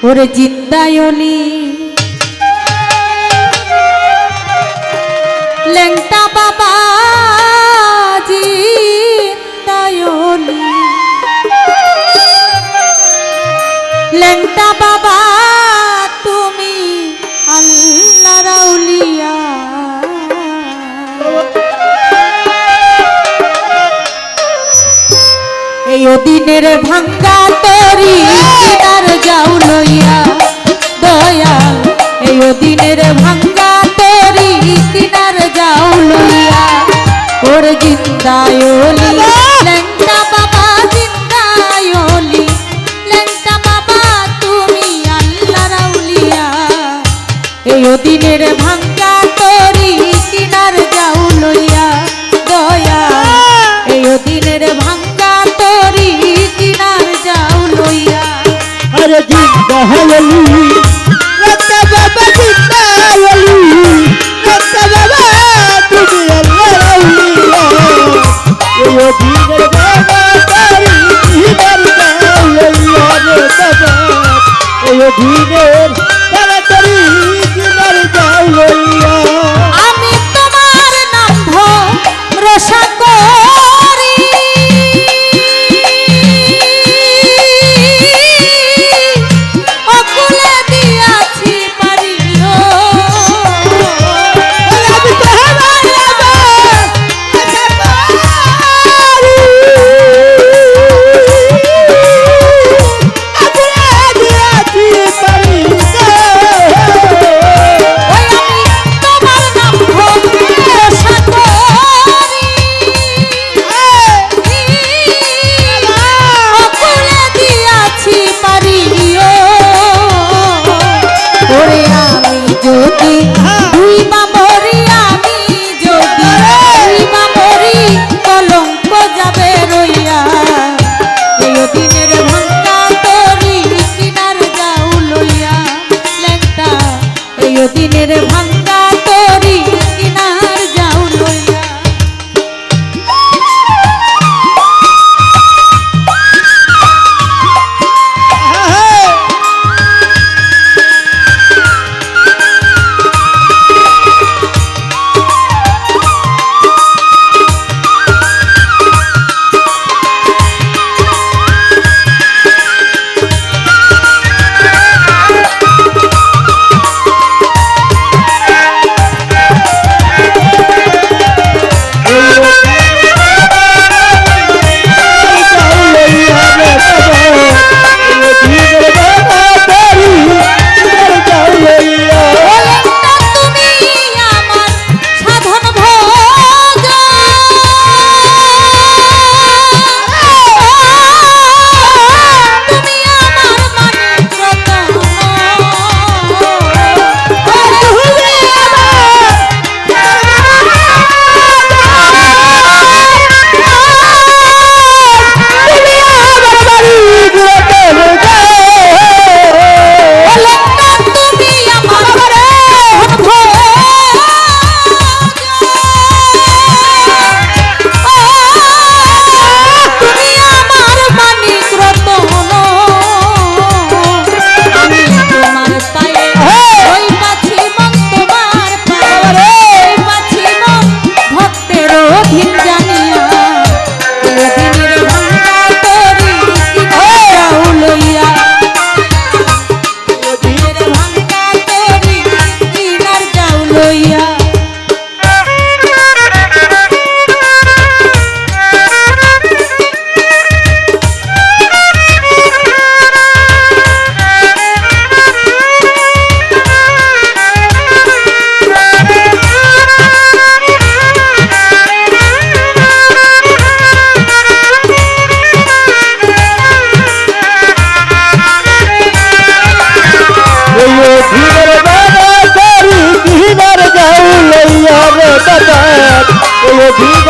ওরে জিন্দায়নি লেংটা বাবা জিন্দায়নি লেংটা বাবা এই দিনের ভাঙ্গা তরি তার যাও লইয়া, দয়া। এই দিনের ভাঙ্গা তরি তিনার যাও লইয়া। ওর জিন্দায়লি লেঙ্গা বাবা জিন্দায়লি লেঙ্গা বাবা তুমি আল্লাহ রাউলিয়া এই দিনের ভাঙ্গা জিন্দা হলি রত্তা বাবা জিন্দা হলি রত্তা বাবা তুমি আল্লাহ রওলি Sigo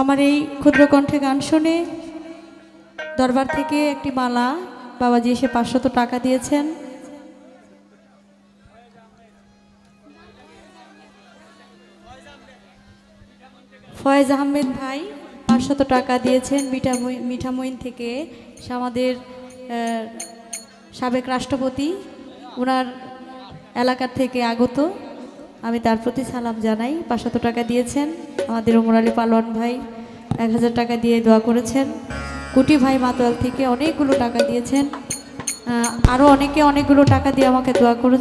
আমার এই ক্ষুদ্র কণ্ঠে গান শুনে দরবার থেকে একটি মালা বাবাজি এসে পাঁচশত টাকা দিয়েছেন। ফয়েজ আহমেদ ভাই পাঁচশত টাকা দিয়েছেন মিঠামই মিঠামইন থেকে আমাদের সাবেক রাষ্ট্রপতি ওনার এলাকার থেকে আগত। আমি তার প্রতি সালাম জানাই। পাঁচশত টাকা দিয়েছেন আমাদের ওমর আলী পালোয়ান ভাই। এক হাজার টাকা দিয়ে দোয়া করেছেন। কুটি ভাই মাতোয়াল থেকে অনেকগুলো টাকা দিয়েছেন। আরও অনেকে অনেকগুলো টাকা দিয়ে আমাকে দোয়া করেছেন।